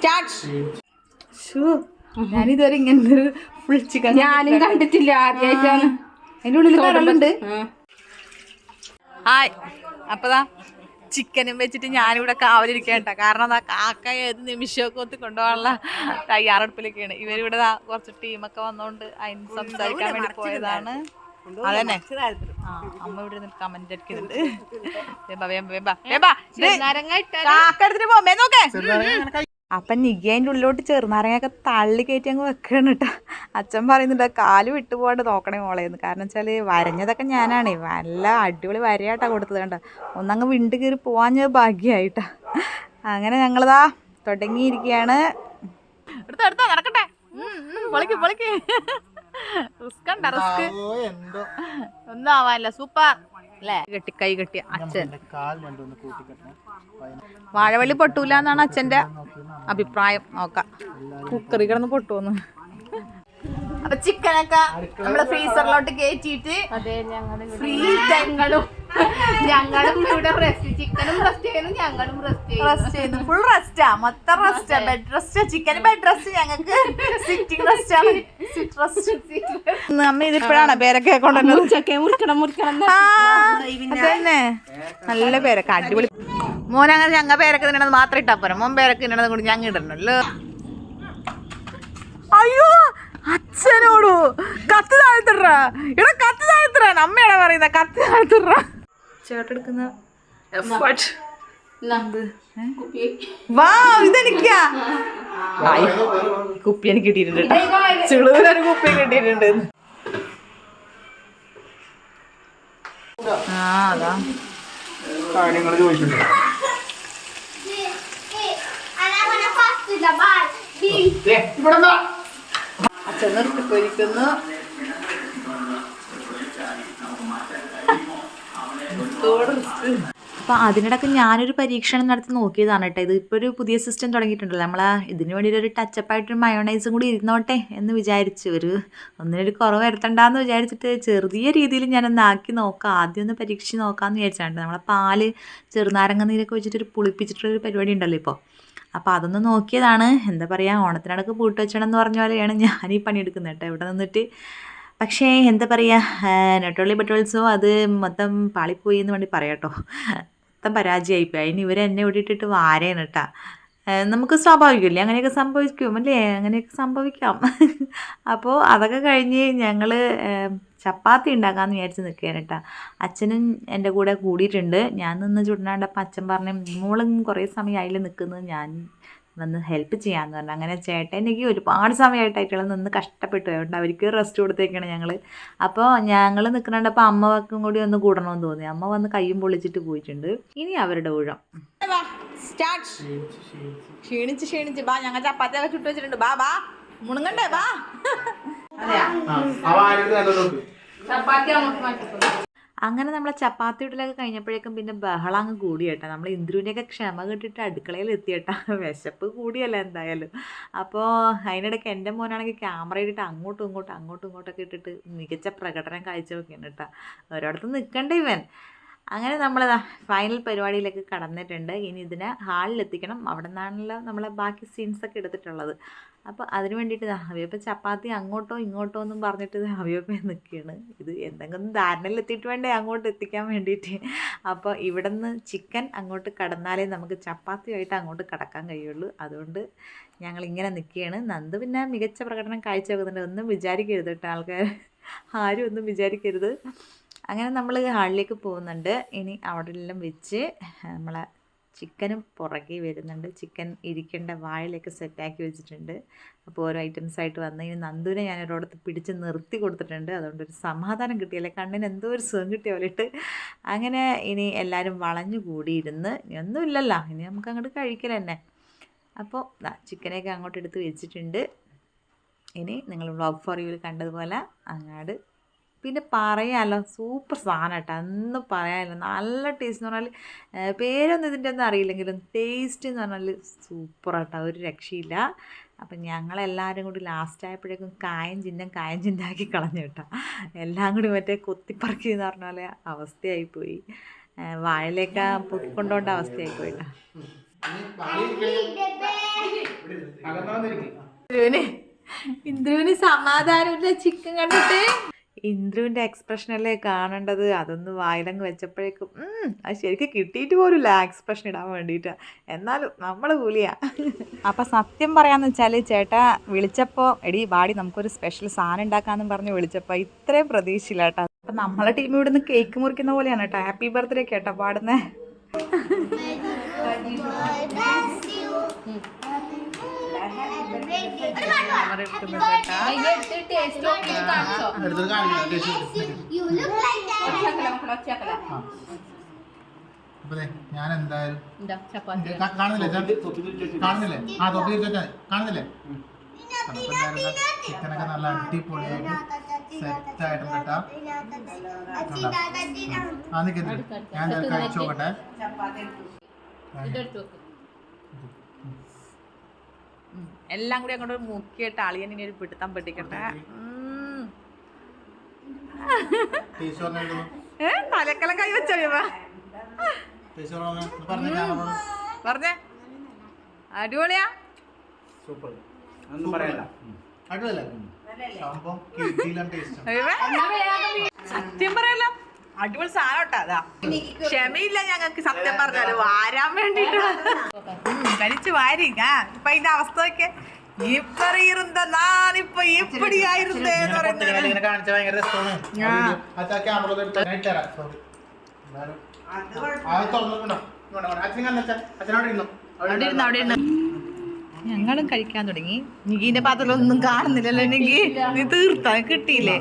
Start. ഞാനിതുവരെ ഇങ്ങനത്തെ ഒരു ഫുൾ ചിക്കൻ ഞാനും കണ്ടിട്ടില്ല. ആദ്യമായിട്ടാണ് അതിന്റെ ഉള്ളിൽ കറലുണ്ട് ഹായ്. അപ്പതാ ചിക്കനും വെച്ചിട്ട് ഞാനിവിടെ കാവലിരിക്കട്ടെ കാരണം അതാ കാക്ക ഏത് നിമിഷമൊക്കെ ഒത്തി കൊണ്ടുപോകാനുള്ള തയ്യാറെടുപ്പിലൊക്കെയാണ്. ഇവരിവിടെ കുറച്ച് ടീമൊക്കെ വന്നോണ്ട് അതിന് സംസാരിക്കാൻ വേണ്ടി പോയതാണ്. അതന്നെ. ആ അമ്മ ഇവിടെ നിന്ന് കമന്റ് അടിക്കുന്നുണ്ട്. വേമ്പ, വേമ്പ, വേമ്പ, വേമ്പ. ഇത് കാക്ക എടുത്തിട്ട് പോ, മേ നോക്കേ. അപ്പൊ അതിന്റെ ഉള്ളിലോട്ട് ചെറുനാരങ്ങയൊക്കെ തള്ളി കയറ്റി അങ്ങ് വെക്കണം കേട്ടോ. അച്ഛൻ പറയുന്നുണ്ട് കാൽ വിട്ടുപോകാണ്ട് നോക്കണേ മോളേന്ന് കാരണം വെച്ചാൽ വരഞ്ഞതൊക്കെ ഞാനാണേ. നല്ല അടിപൊളി വരയാട്ടാ കൊടുത്തത് കേട്ടോ ഒന്നങ്ങ് വിണ്ട് കയറി പോവാഞ്ഞ ഭാഗ്യമായിട്ടാ അങ്ങനെ ഞങ്ങളിതാ തുടങ്ങിയിരിക്കുകയാണ്. എടുത്തോ എടുത്തോ നടക്കട്ടെ. പൊളിക്ക് പൊളിക്ക്. റിസ്ക് ഉണ്ട റിസ്ക്. ഒന്നും ആവാനില്ല. സൂപ്പർ. അല്ലേ? കെട്ടി കൈ കെട്ടി അച്ഛൻ. വാഴവള്ളി പൊട്ടൂല എന്നാണ് അച്ഛന്റെ അഭിപ്രായം. നോക്കാം. കുക്കറി കിടന്ന് പൊട്ടുവന്ന്. അപ്പൊ ചിക്കനൊക്കെ നമ്മൾ ഫ്രീസറിലോട്ട് കയറ്റിയിട്ട് ഫ്രീ ടൈങ്ങളും ഞങ്ങളും ഇവിടെ റെസ്റ്റ് ചിക്കനും റെസ്റ്റ് ചെയ്യുന്നു ഞങ്ങളും റെസ്റ്റ് ചെയ്യുന്നു. റെസ്റ്റ് ചെയ്യുന്നു. ഫുൾ റെസ്റ്റാ മൊത്തം റെസ്റ്റാ bed rest chicken bed rest ഞങ്ങൾക്ക്. സിറ്റിംഗ് റെസ്റ്റ് ആണ് സിറ്റ് റെസ്റ്റ് അമ്മ ഇതിപ്പോഴാണ് പേരൊക്കെ കൊണ്ടുവന്നത്? ഉച്ചക്കെ മുറിക്കണം മുറിക്കണം എന്ന്. ആ, അതന്നെ. നല്ല പേരൊക്കെ അടിപൊളി. മോനങ്ങനെ ഞങ്ങൾ ഞങ്ങ പേരൊക്കെ തിന്നണത് മാത്രം ഇട്ടാ പോരാ. മോൻ പേരൊക്കെ തിന്നണത് കൊണ്ട് ഞങ്ങൾ ഇടണല്ലോ. അയ്യോ അച്ഛനോടു കത്ത് താഴ്ത്തിട ഇവിടെ കത്ത് താഴ്ത്തിട അമ്മയാണ് പറയുന്ന? കത്ത് താഴ്ത്തിട ചേട്ടെടുക്കുന്ന എഫർട്ട് വാ ഇതെനിക്കാ? കുപ്പി എനിക്ക് കിട്ടിയിട്ടുണ്ട്. ചെളുവിനൊരു കുപ്പി കിട്ടിയിട്ടുണ്ട്. ആ അതാ. കാര്യങ്ങൾ ചോദിച്ചിട്ടുണ്ട്. അച്ഛൻ നിർത്തിപ്പോയിരിക്കുന്നു അപ്പൊ അതിനിടക്ക് ഞാനൊരു പരീക്ഷണം നടത്തി നോക്കിയതാണ് കേട്ടോ. ഇത് ഇപ്പൊ ഒരു പുതിയ സിസ്റ്റം തുടങ്ങിയിട്ടുണ്ടല്ലോ. നമ്മളാ ഇതിന് വേണ്ടി ഒരു ടച്ചപ്പ് ആയിട്ട് മയോണൈസും കൂടി ഇരുന്നോട്ടെ എന്ന് വിചാരിച്ചു ഒരു ഒന്നിനൊരു കുറവ് വരുത്തണ്ടെന്ന് വിചാരിച്ചിട്ട് ചെറിയ രീതിയിൽ ഞാനൊന്ന് ആക്കി നോക്കാം. ആദ്യം ഒന്ന് പരീക്ഷിച്ച് നോക്കാമെന്ന് വിചാരിച്ചാണ്ട് നമ്മളെ പാൽ ചെറുനാരങ്ങ നീരൊക്കെ വെച്ചിട്ട് വെച്ചിട്ടൊരു പുളിപ്പിച്ചിട്ടുള്ളൊരു പരിപാടി ഉണ്ടല്ലോ ഇപ്പോൾ അപ്പോൾ അതൊന്ന് നോക്കിയതാണ്. എന്താ പറയുക ഓണത്തിനടക്ക് പൂട്ട് വെച്ചണം എന്ന് പറഞ്ഞ പോലെയാണ് ഞാൻ ഈ പണിയെടുക്കുന്നത് കേട്ടോ. ഇവിടെ നിന്നിട്ട് പക്ഷേ എന്താ പറയുക നെട്ടോളി പെട്രോൾസോ അത് മൊത്തം പാളിപ്പോയി എന്ന് വേണ്ടി പറയാട്ടോ. മൊത്തം പരാജയമായിപ്പോയി. അതിന് ഇവരെ എന്നെ വിട്ടിട്ടിട്ട് വാരയാണ് കേട്ടാ നമുക്ക് സ്വാഭാവികമല്ലേ? അങ്ങനെയൊക്കെ സംഭവിക്കും അല്ലേ? അങ്ങനെയൊക്കെ സംഭവിക്കാം. അപ്പോൾ അതൊക്കെ കഴിഞ്ഞ് ഞങ്ങൾ ചപ്പാത്തി ഉണ്ടാക്കാമെന്ന് വിചാരിച്ച് നിൽക്കുകയാണ് കേട്ടോ അച്ഛനും എന്റെ കൂടെ കൂടിയിട്ടുണ്ട്. ഞാൻ നിന്ന് ചുടനാണ്ടപ്പോൾ അച്ഛൻ പറഞ്ഞു മോളും കുറേ സമയം അതിൽ നിൽക്കുന്നത് ഞാൻ വന്ന് ഹെൽപ്പ് ചെയ്യാമെന്ന് പറഞ്ഞു. അങ്ങനെ ചേട്ടൻ എനിക്ക് ഒരുപാട് സമയമായിട്ടായിട്ടുള്ള നിന്ന് കഷ്ടപ്പെട്ടു. അതുകൊണ്ട് അവർക്ക് റെസ്റ്റ് കൊടുത്തേക്കാണ് ഞങ്ങൾ അപ്പോൾ ഞങ്ങൾ നിൽക്കണപ്പോൾ അമ്മക്കും കൂടി ഒന്ന് കൂടണമെന്ന് തോന്നി. അമ്മ വന്ന് കയ്യും പൊളിച്ചിട്ട് പോയിട്ടുണ്ട്. ഇനി അവരുടെ ഊഴം. ക്ഷീണിച്ച് ക്ഷീണിച്ച്. ബാ ഞങ്ങൾ ചപ്പാത്തി ഒക്കെ ചുട്ട് വെച്ചിട്ടുണ്ട്. ബാ ബാ. മുണുങ്ങണ്ടേ ബാ. ചപ്പാത്തി അങ്ങനെ നമ്മളെ ചപ്പാത്തി ഇടലൊക്കെ കഴിഞ്ഞപ്പോഴേക്കും പിന്നെ ബഹളം അങ്ങ് കൂടി കേട്ടോ. നമ്മൾ ഇന്ദ്രുവിനെയൊക്കെ ക്ഷമ കിട്ടിയിട്ട് അടുക്കളയിൽ എത്തിയിട്ടാ വിശപ്പ് കൂടിയല്ല എന്തായാലും. അപ്പോൾ അതിനിടയ്ക്ക് എന്റെ മോനാണെങ്കിൽ ക്യാമറ ഇട്ടിട്ട് അങ്ങോട്ടും ഇങ്ങോട്ടും അങ്ങോട്ടും ഇങ്ങോട്ടൊക്കെ ഇട്ടിട്ട് മികച്ച പ്രകടനം കാഴ്ചവെക്കുകയാണ് കേട്ടോ. ഒരിടത്ത് നിൽക്കണ്ട ഇവൻ. അങ്ങനെ നമ്മൾ ഫൈനൽ പരിപാടിയിലേക്ക് കടന്നിട്ടുണ്ട്. ഇനി ഇതിനെ ഹാളിൽ എത്തിക്കണം. അവിടെ നിന്നാണല്ലോ നമ്മളെ ബാക്കി സീൻസൊക്കെ എടുത്തിട്ടുള്ളത്. അപ്പോൾ അതിന് വേണ്ടിയിട്ട് ഹവിയപ്പ ചപ്പാത്തി അങ്ങോട്ടോ ഇങ്ങോട്ടോ എന്നും പറഞ്ഞിട്ട് ഹവിയപ്പ നിൽക്കുകയാണ് ഇത് എന്തെങ്കിലും ധാരണയിൽ എത്തിയിട്ട് വേണ്ടേ അങ്ങോട്ട് എത്തിക്കാൻ വേണ്ടിയിട്ട്. അപ്പോൾ ഇവിടെ നിന്ന് ചിക്കൻ അങ്ങോട്ട് കടന്നാലേ നമുക്ക് ചപ്പാത്തിയായിട്ട് അങ്ങോട്ട് കടക്കാൻ കഴിയുള്ളൂ. അതുകൊണ്ട് ഞങ്ങൾ ഇങ്ങനെ നിൽക്കുകയാണ് നന്ദ് പിന്നെ മികച്ച പ്രകടനം കാഴ്ചവെക്കുന്നുണ്ട്. ഒന്നും വിചാരിക്കരുത് കേട്ടോ ആൾക്കാർ ആരും ഒന്നും വിചാരിക്കരുത്. അങ്ങനെ നമ്മൾ ഹാളിലേക്ക് പോകുന്നുണ്ട്. ഇനി അവിടെ എല്ലാം വെച്ച് നമ്മളെ ചിക്കനും പുറകെ വരുന്നുണ്ട്. ചിക്കൻ ഇരിക്കേണ്ട വായിലേക്ക് സെറ്റാക്കി വെച്ചിട്ടുണ്ട്. അപ്പോൾ ഓരോ ഐറ്റംസ് ആയിട്ട് വന്ന് ഇനി നന്ദുവിനെ ഞാൻ ഒരിടത്ത് പിടിച്ച് നിർത്തി കൊടുത്തിട്ടുണ്ട്. അതുകൊണ്ട് ഒരു സമാധാനം കിട്ടിയല്ലേ? കണ്ണിന് എന്തോ ഒരു സുഖം കിട്ടിയ പോലെയിട്ട് അങ്ങനെ ഇനി എല്ലാവരും വളഞ്ഞു കൂടിയിരുന്ന് ഒന്നുമില്ലല്ലോ ഇനി നമുക്ക് അങ്ങോട്ട് കഴിക്കൽ തന്നെ. അപ്പോൾ ദാ ചിക്കനൊക്കെ അങ്ങോട്ട് എടുത്ത് വെച്ചിട്ടുണ്ട്. ഇനി നിങ്ങൾ വ്ളോഗ് ഫോർ യുവിൽ കണ്ടതുപോലെ അങ്ങാട് പിന്നെ പറയാമല്ലോ സൂപ്പർ സാധനം കേട്ടോ ഒന്നും പറയാനില്ല നല്ല ടേസ്റ്റ് എന്ന് പറഞ്ഞാൽ പേരൊന്നും ഇതിന്റെ ഒന്നും അറിയില്ലെങ്കിലും ടേസ്റ്റ് എന്ന് പറഞ്ഞാൽ സൂപ്പർ കേട്ടോ ഒരു രക്ഷയില്ല അപ്പം ഞങ്ങളെല്ലാവരും കൂടി ലാസ്റ്റ് ആയപ്പോഴേക്കും കായം ചിഹ്നം കായം ചിഹ്നാക്കി കളഞ്ഞു കേട്ടോ എല്ലാം കൂടി മറ്റേ കൊത്തിപ്പറക്കി എന്ന് പറഞ്ഞ പോലെ അവസ്ഥയായിപ്പോയി വാഴയിലേക്ക് പൊക്കൊണ്ടോണ്ട അവസ്ഥയായി വന്നിരിക്കും ഇന്ദ്രുവിന് ഇന്ദ്രുവിന് സമാധാനമില്ല ചിക്കൻ കണ്ടിട്ട് ഇന്ദ്രുവിന്റെ എക്സ്പ്രഷനല്ലേ കാണേണ്ടത്? അതൊന്ന് വായിലങ്ങ് വെച്ചപ്പോഴേക്കും ഉം, അത് ശരിക്കും കിട്ടിയിട്ട് പോലുമില്ല എക്സ്പ്രഷൻ ഇടാൻ വേണ്ടിയിട്ട് എന്നാലും നമ്മൾ കൂലിയാ. അപ്പം സത്യം പറയാന്ന് വെച്ചാൽ ചേട്ടാ വിളിച്ചപ്പോൾ എടി വാടി നമുക്കൊരു സ്പെഷ്യൽ സാധനം ഉണ്ടാക്കാമെന്ന് പറഞ്ഞ് വിളിച്ചപ്പോൾ ഇത്രയും പ്രതീക്ഷയില്ല കേട്ടോ. അപ്പം നമ്മളെ ടീം ഇവിടെ നിന്ന് കേക്ക് മുറിക്കുന്ന പോലെയാണ് കേട്ടോ. ഹാപ്പി ബർത്ത്ഡേ കേട്ടോ പാടുന്നേ. ഞാൻ എന്തായാലും ചപ്പാത്തി കാണുന്നില്ലേ? കാണുന്നില്ലേ? ആ തൊപ്പി വെച്ചാൽ കാണുന്നില്ലേ? ചിക്കനൊക്കെ നല്ല അടിപൊളിയായിട്ട് സെറ്റ് ആയിട്ടുണ്ട് കേട്ടാ ആ നിൽക്കുന്നില്ല ഞാൻ എന്തായാലും കഴിച്ചു എല്ലാം കൂടി അങ്ങോട്ട് മുക്കിയിട്ട് അളിയൻ ഇനി ഒരു പിടുത്തം പെട്ടിക്കട്ടെ തലക്കലം കൈ വെച്ചോ പറഞ്ഞു? അടിപൊളിയാ. സൂപ്പർ. ഒന്നും പറയല്ല? സത്യം പറയല്ല അടിപൊളി സാധനം കേട്ടോ അതാ. ക്ഷമയില്ല ഞങ്ങൾക്ക് സത്യം പറഞ്ഞാൽ വാരാൻ വേണ്ടിട്ട് കഴിച്ച് വാരിക ഇപ്പൊ അതിന്റെ അവസ്ഥ ഒക്കെ ഇപ്പറിയിരുന്ന നാനിപ്പോ ഇപ്പടിയായിരുന്നേ എന്ന് പറയുന്നത്. ഇങ്ങനെ കാണിച്ച ഭയങ്കര രസമാണ്. ആ. ക്യാമറ എടുത്ത് ഞാൻ തരാം. സോറി എന്നാലും അത് തുറന്നിട്ടുണ്ടോ? അച്ഛൻ കണ്ടച്ച അച്ഛനവിടെ ഇരുന്നു? അവിടെ ഇരുന്നു? അവിടെ ഇരുന്ന്. ഞങ്ങളും കഴിക്കാൻ തുടങ്ങി. നികിന്റെ പാത്രത്തിലൊന്നും കാണുന്നില്ലല്ലോ നികി നീ തീർത്താ? കിട്ടിയില്ലേ?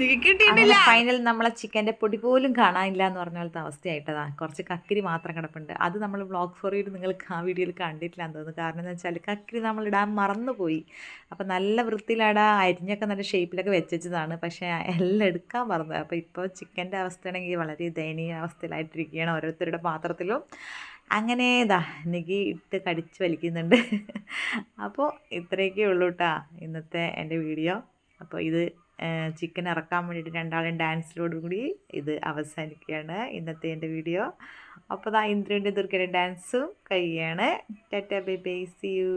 നികി കിട്ടിയിട്ടില്ല. ഫൈനൽ നമ്മളെ ചിക്കന്റെ പൊടി പോലും കാണാനില്ല എന്ന് പറഞ്ഞ പോലത്തെ അവസ്ഥയായിട്ടതാ. കുറച്ച് കക്കിരി മാത്രം കിടപ്പുണ്ട്. അത് നമ്മൾ വ്ളോഗ് ഫോറിയിൽ നിങ്ങൾക്ക് ആ വീഡിയോയിൽ കണ്ടിട്ടില്ല എന്ന് തോന്നുന്നു. കാരണം എന്താ വെച്ചാൽ കക്കിരി നമ്മൾ ഇടാൻ മറന്നുപോയി. അപ്പം നല്ല വൃത്തിയിലടാ അരിഞ്ഞൊക്കെ നല്ല ഷേപ്പിലൊക്കെ വെച്ചതാണ് പക്ഷേ എല്ലാം എടുക്കാൻ മറന്നു. അപ്പോൾ ഇപ്പോൾ ചിക്കന്റെ അവസ്ഥയാണെങ്കിൽ വളരെ ദയനീയ അവസ്ഥയിലായിട്ടിരിക്കുകയാണ് ഓരോരുത്തരുടെ പാത്രത്തിലും. അങ്ങനെ ഇതാ എനിക്ക് ഇട്ട് കടിച്ച് വലിക്കുന്നുണ്ട്. അപ്പോൾ ഇത്രയൊക്കെ ഉള്ളൂ കേട്ടോ ഇന്നത്തെ എന്റെ വീഡിയോ. അപ്പോൾ ഇത് ചിക്കൻ ഇറക്കാൻ വേണ്ടിയിട്ട് രണ്ടാളും ഡാൻസിലോട് കൂടി ഇത് അവസാനിക്കുകയാണ് ഇന്നത്തെ എന്റെ വീഡിയോ. അപ്പോൾ ദാ ഇന്ദ്രന്റെ ദുർഗയുടെ ഡാൻസും കഴിയുകയാണ്. Tata bye bye see you.